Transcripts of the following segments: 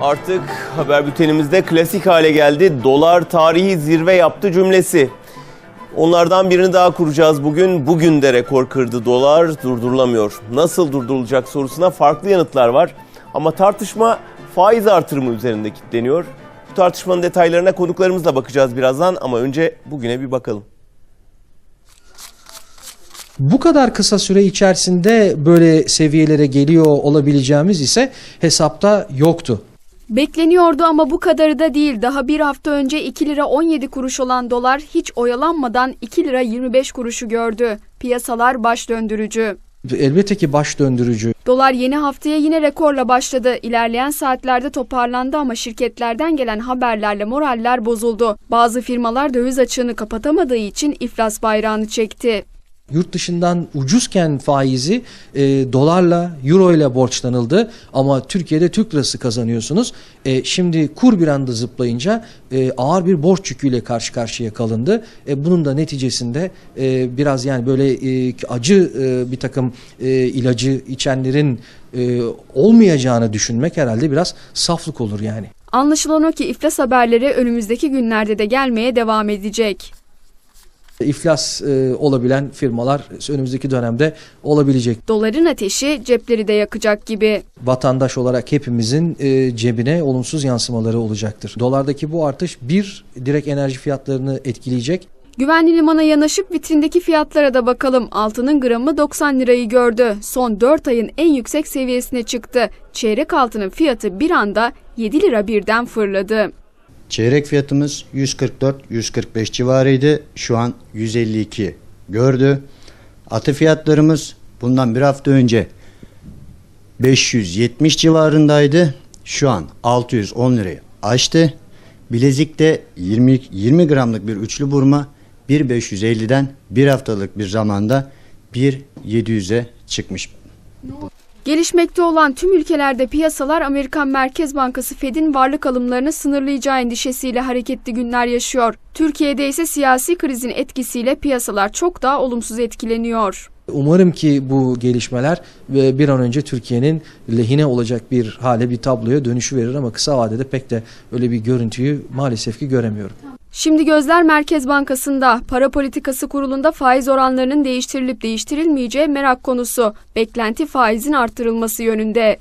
Artık haber bültenimizde klasik hale geldi. Dolar tarihi zirve yaptı cümlesi. Onlardan birini daha kuracağız bugün. Bugün de rekor kırdı dolar durdurulamıyor. Nasıl durdurulacak sorusuna farklı yanıtlar var. Ama tartışma faiz artırımı üzerinde kilitleniyor. Bu tartışmanın detaylarına konuklarımızla bakacağız birazdan ama önce bugüne bir bakalım. Bu kadar kısa süre içerisinde böyle seviyelere geliyor olabileceğimiz ise hesapta yoktu. Bekleniyordu ama bu kadarı da değil. Daha bir hafta önce 2 lira 17 kuruş olan dolar hiç oyalanmadan 2 lira 25 kuruşu gördü. Piyasalar baş döndürücü. Elbette ki baş döndürücü. Dolar yeni haftaya yine rekorla başladı. İlerleyen saatlerde toparlandı ama şirketlerden gelen haberlerle moraller bozuldu. Bazı firmalar döviz açığını kapatamadığı için iflas bayrağını çekti. Yurt dışından ucuzken faizi e, dolarla, euro ile borçlanıldı ama Türkiye'de Türk lirası kazanıyorsunuz. E, şimdi kur bir anda zıplayınca e, ağır bir borç yüküyle karşı karşıya kalındı. E, bunun da neticesinde e, biraz yani böyle e, acı e, bir takım e, ilacı içenlerin e, olmayacağını düşünmek herhalde biraz saflık olur yani. Anlaşılan o ki iflas haberleri önümüzdeki günlerde de gelmeye devam edecek. İflas e, olabilen firmalar önümüzdeki dönemde olabilecek. Doların ateşi cepleri de yakacak gibi. vatandaş olarak hepimizin e, cebine olumsuz yansımaları olacaktır. Dolardaki bu artış bir direkt enerji fiyatlarını etkileyecek. Güvenli limana yanaşıp vitrindeki fiyatlara da bakalım. Altının gramı 90 lirayı gördü. Son 4 ayın en yüksek seviyesine çıktı. Çeyrek altının fiyatı bir anda 7 lira birden fırladı. Çeyrek fiyatımız 144-145 civarıydı. Şu an 152 gördü. Atı fiyatlarımız bundan bir hafta önce 570 civarındaydı. Şu an 610 lirayı aştı. Bilezik'te 20, 20 gramlık bir üçlü burma 1.550'den bir haftalık bir zamanda 1.700'e çıkmış. Gelişmekte olan tüm ülkelerde piyasalar Amerikan Merkez Bankası Fed'in varlık alımlarını sınırlayacağı endişesiyle hareketli günler yaşıyor. Türkiye'de ise siyasi krizin etkisiyle piyasalar çok daha olumsuz etkileniyor. Umarım ki bu gelişmeler ve bir an önce Türkiye'nin lehine olacak bir hale bir tabloya dönüşü verir ama kısa vadede pek de öyle bir görüntüyü maalesef ki göremiyorum. Şimdi gözler Merkez Bankası'nda. Para Politikası Kurulu'nda faiz oranlarının değiştirilip değiştirilmeyeceği merak konusu. Beklenti faizin artırılması yönünde.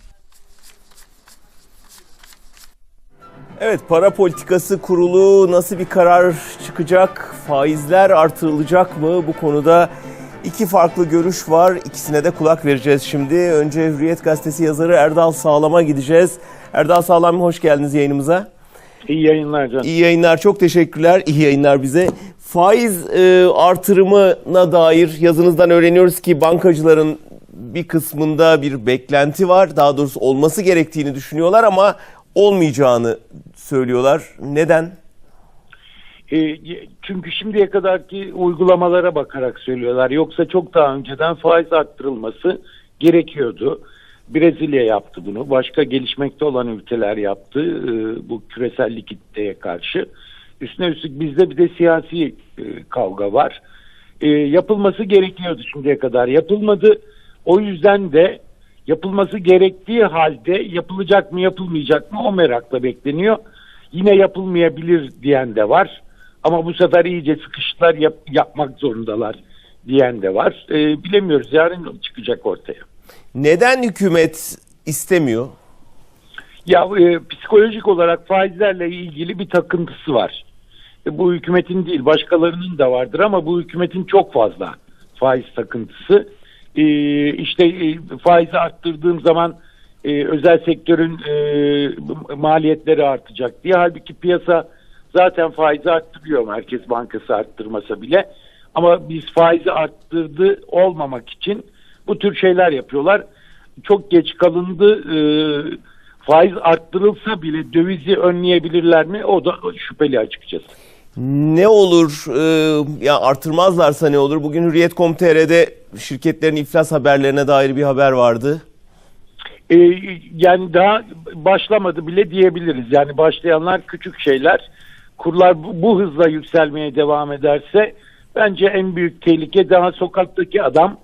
Evet para politikası kurulu nasıl bir karar çıkacak? Faizler artırılacak mı? Bu konuda iki farklı görüş var. İkisine de kulak vereceğiz şimdi. Önce Hürriyet Gazetesi yazarı Erdal Sağlam'a gideceğiz. Erdal Sağlam hoş geldiniz yayınımıza. İyi yayınlar canım. İyi yayınlar, çok teşekkürler. İyi yayınlar bize. Faiz e, artırımına dair yazınızdan öğreniyoruz ki bankacıların bir kısmında bir beklenti var. Daha doğrusu olması gerektiğini düşünüyorlar ama olmayacağını söylüyorlar. Neden? E, çünkü şimdiye kadarki uygulamalara bakarak söylüyorlar. Yoksa çok daha önceden faiz arttırılması gerekiyordu. Brezilya yaptı bunu. Başka gelişmekte olan ülkeler yaptı e, bu küresel likiditeye karşı. Üstüne üstlük bizde bir de siyasi e, kavga var. E, yapılması gerekiyordu şimdiye kadar. Yapılmadı. O yüzden de yapılması gerektiği halde yapılacak mı yapılmayacak mı o merakla bekleniyor. Yine yapılmayabilir diyen de var. Ama bu sefer iyice sıkıştılar yap, yapmak zorundalar diyen de var. E, bilemiyoruz yarın çıkacak ortaya. Neden hükümet istemiyor? Ya e, psikolojik olarak faizlerle ilgili bir takıntısı var. E, bu hükümetin değil başkalarının da vardır ama bu hükümetin çok fazla faiz takıntısı. E, işte e, faizi arttırdığım zaman e, özel sektörün e, maliyetleri artacak diye. Halbuki piyasa zaten faizi arttırıyor Merkez Bankası arttırmasa bile. Ama biz faizi arttırdı olmamak için bu tür şeyler yapıyorlar. Çok geç kalındı. E, faiz arttırılsa bile dövizi önleyebilirler mi? O da şüpheli açıkçası. Ne olur e, ya artırmazlarsa ne olur? Bugün Hürriyet.com.tr'de şirketlerin iflas haberlerine dair bir haber vardı. E, yani daha başlamadı bile diyebiliriz. Yani başlayanlar küçük şeyler. Kurlar bu, bu hızla yükselmeye devam ederse bence en büyük tehlike daha sokaktaki adam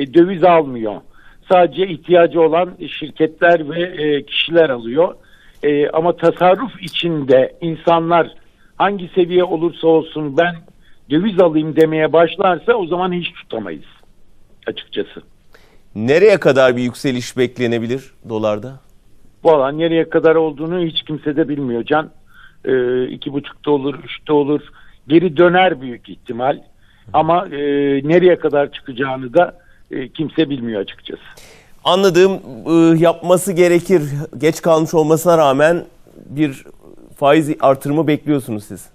e, döviz almıyor. Sadece ihtiyacı olan şirketler ve e, kişiler alıyor. E, ama tasarruf içinde insanlar hangi seviye olursa olsun ben döviz alayım demeye başlarsa o zaman hiç tutamayız açıkçası. Nereye kadar bir yükseliş beklenebilir dolarda? Valla nereye kadar olduğunu hiç kimse de bilmiyor Can. Ee, iki buçukta olur, üçte olur. Geri döner büyük ihtimal. Ama e, nereye kadar çıkacağını da e, kimse bilmiyor açıkçası. Anladığım e, yapması gerekir. Geç kalmış olmasına rağmen bir faiz artırımı bekliyorsunuz siz.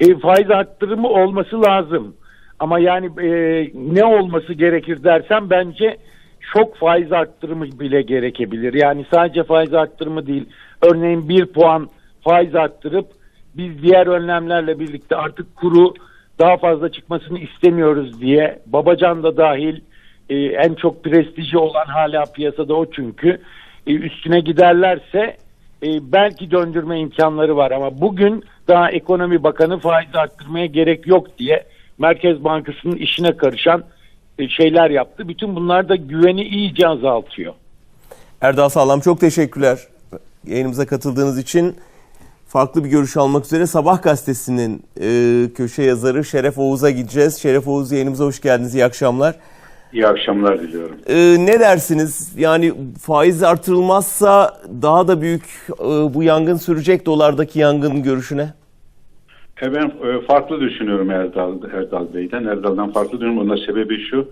E, faiz arttırımı olması lazım. Ama yani e, ne olması gerekir dersem bence şok faiz arttırımı bile gerekebilir. Yani sadece faiz arttırımı değil. Örneğin bir puan faiz arttırıp biz diğer önlemlerle birlikte artık kuru daha fazla çıkmasını istemiyoruz diye Babacan da dahil e, en çok prestiji olan hala piyasada o çünkü E, üstüne giderlerse e, belki döndürme imkanları var ama bugün daha ekonomi bakanı faiz arttırmaya gerek yok diye Merkez Bankası'nın işine karışan e, şeyler yaptı. Bütün bunlar da güveni iyice azaltıyor. Erdal Sağlam çok teşekkürler yayınımıza katıldığınız için. Farklı bir görüş almak üzere Sabah gazetesinin e, köşe yazarı Şeref Oğuz'a gideceğiz. Şeref Oğuz yayınımıza hoş geldiniz. İyi akşamlar. İyi akşamlar diliyorum. E, ne dersiniz? Yani faiz artırılmazsa daha da büyük e, bu yangın sürecek dolardaki yangın görüşüne. E ben e, farklı düşünüyorum Erdal, Erdal Bey'den. Erdal'dan farklı düşünüyorum. Onun sebebi şu.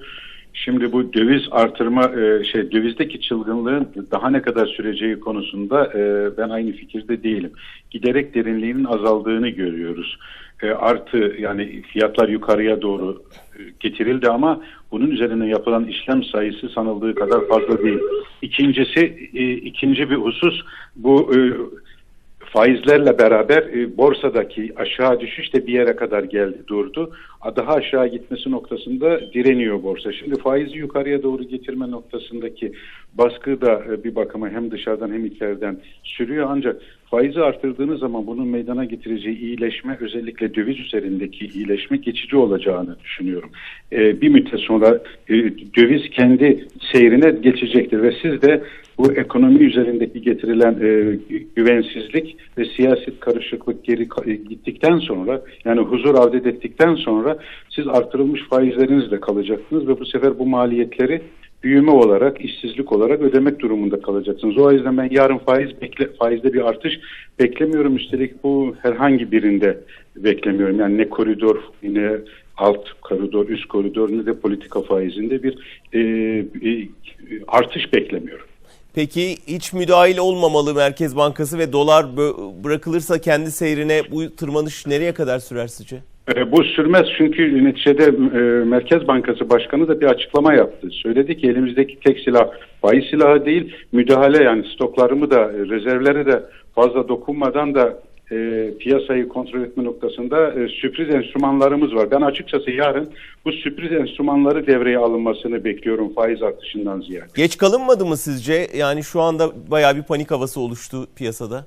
Şimdi bu döviz artırma e, şey dövizdeki çılgınlığın daha ne kadar süreceği konusunda e, ben aynı fikirde değilim. Giderek derinliğinin azaldığını görüyoruz. E, artı yani fiyatlar yukarıya doğru getirildi ama bunun üzerine yapılan işlem sayısı sanıldığı kadar fazla değil. İkincisi ikinci bir husus bu faizlerle beraber e, borsadaki aşağı düşüş de bir yere kadar geldi durdu. Daha aşağı gitmesi noktasında direniyor borsa. Şimdi faizi yukarıya doğru getirme noktasındaki baskı da e, bir bakıma hem dışarıdan hem içeriden sürüyor. Ancak faizi artırdığınız zaman bunun meydana getireceği iyileşme özellikle döviz üzerindeki iyileşme geçici olacağını düşünüyorum. E, bir müddet sonra e, döviz kendi seyrine geçecektir ve siz de bu ekonomi üzerindeki getirilen e, güvensizlik ve siyasi karışıklık geri e, gittikten sonra yani huzur avdet ettikten sonra siz artırılmış faizlerinizle kalacaksınız ve bu sefer bu maliyetleri büyüme olarak, işsizlik olarak ödemek durumunda kalacaksınız. O yüzden ben yarın faiz bekle, faizde bir artış beklemiyorum. Üstelik bu herhangi birinde beklemiyorum. Yani ne koridor ne alt koridor, üst koridor ne de politika faizinde bir e, e, artış beklemiyorum. Peki hiç müdahil olmamalı Merkez Bankası ve dolar bırakılırsa kendi seyrine bu tırmanış nereye kadar sürer sizce? E, Bu sürmez çünkü neticede e, Merkez Bankası Başkanı da bir açıklama yaptı. Söyledi ki elimizdeki tek silah faiz silahı değil, müdahale yani stoklarımı da e, rezervleri de fazla dokunmadan da e, piyasayı kontrol etme noktasında e, sürpriz enstrümanlarımız var. Ben açıkçası yarın bu sürpriz enstrümanları devreye alınmasını bekliyorum faiz artışından ziyade. Geç kalınmadı mı sizce? Yani şu anda bayağı bir panik havası oluştu piyasada.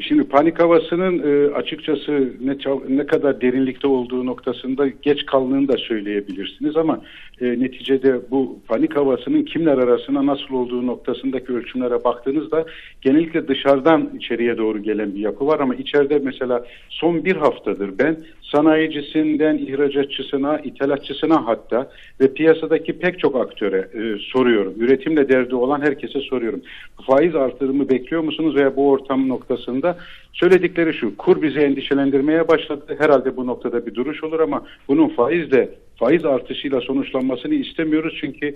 Şimdi panik havasının e, açıkçası ne ne kadar derinlikte olduğu noktasında geç kaldığını da söyleyebilirsiniz ama e, neticede bu panik havasının kimler arasında nasıl olduğu noktasındaki ölçümlere baktığınızda genellikle dışarıdan içeriye doğru gelen bir yapı var ama içeride mesela son bir haftadır ben sanayicisinden ihracatçısına, ithalatçısına hatta ve piyasadaki pek çok aktöre e, soruyorum. Üretimle derdi olan herkese soruyorum. Faiz artırımı bekliyor musunuz veya bu ortam noktasında söyledikleri şu. Kur bizi endişelendirmeye başladı. Herhalde bu noktada bir duruş olur ama bunun faizle faiz artışıyla sonuçlanmasını istemiyoruz çünkü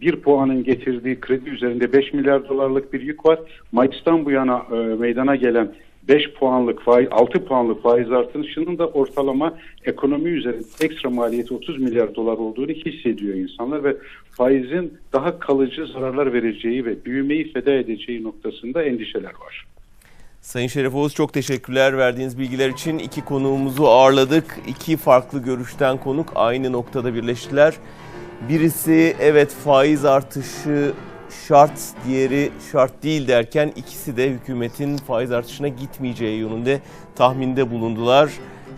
bir puanın getirdiği kredi üzerinde 5 milyar dolarlık bir yük var. Mayıs'tan bu yana e, meydana gelen 5 puanlık faiz, 6 puanlık faiz artışının da ortalama ekonomi üzerinde ekstra maliyeti 30 milyar dolar olduğunu hissediyor insanlar ve faizin daha kalıcı zararlar vereceği ve büyümeyi feda edeceği noktasında endişeler var. Sayın Şeref Oğuz çok teşekkürler verdiğiniz bilgiler için. İki konuğumuzu ağırladık. İki farklı görüşten konuk aynı noktada birleştiler. Birisi evet faiz artışı şart, diğeri şart değil derken ikisi de hükümetin faiz artışına gitmeyeceği yönünde tahminde bulundular.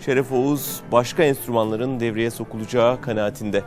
Şeref Oğuz başka enstrümanların devreye sokulacağı kanaatinde.